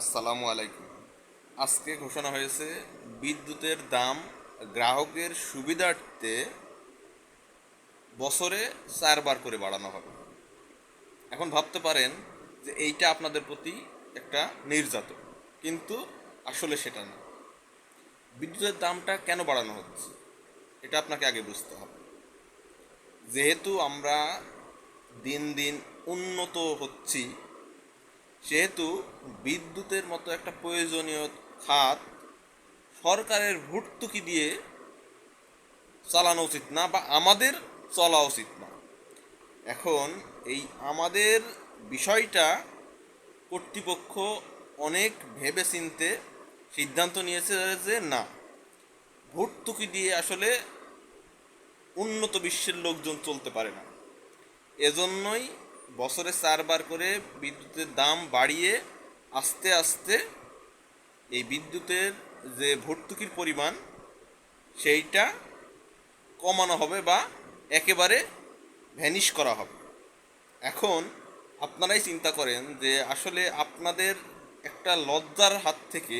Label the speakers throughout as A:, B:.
A: আসসালামু আলাইকুম। আজকে ঘোষণা হয়েছে, বিদ্যুতের দাম গ্রাহকের সুবিধার্থে বছরে চারবার করে বাড়ানো হবে। এখন ভাবতে পারেন যে এইটা আপনাদের প্রতি একটা নির্যাতন, কিন্তু আসলে সেটা না। বিদ্যুতের দামটা কেন বাড়ানো হচ্ছে, এটা আপনাকে আগে বুঝতে হবে। যেহেতু আমরা দিন দিন উন্নত হচ্ছি সেহেতু বিদ্যুতের মতো একটা প্রয়োজনীয় খাত, সরকারের ভর্তুকি দিয়ে চালানো উচিত না বা আমাদের চলা উচিত না। এখন এই আমাদের বিষয়টা কর্তৃপক্ষ অনেক ভেবে চিনতে সিদ্ধান্ত নিয়েছে যে না, ভর্তুকি দিয়ে আসলে উন্নত বিশ্বের লোকজন চলতে পারে না। এজন্যই বছরে চারবার করে বিদ্যুতের দাম বাড়িয়ে আস্তে আস্তে এই বিদ্যুতের যে ভর্তুকির পরিমাণ, সেইটা কমানো হবে বা একেবারে ভ্যানিশ করা হবে। এখন আপনারাই চিন্তা করেন যে আসলে আপনাদের একটা লজ্জার হাত থেকে,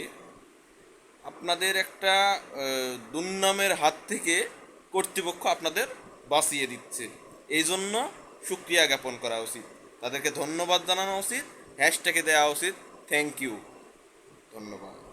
A: আপনাদের একটা দুর্নামের হাত থেকে কর্তৃপক্ষ আপনাদের বাঁচিয়ে দিচ্ছে। এই জন্য সুক্রিয়া জ্ঞাপন করা উচিত। তাদেরকে ধন্যবাদ জানানো উচিত। হ্যাশট্যাগে দেওয়া উচিত। Thank you. ধন্যবাদ।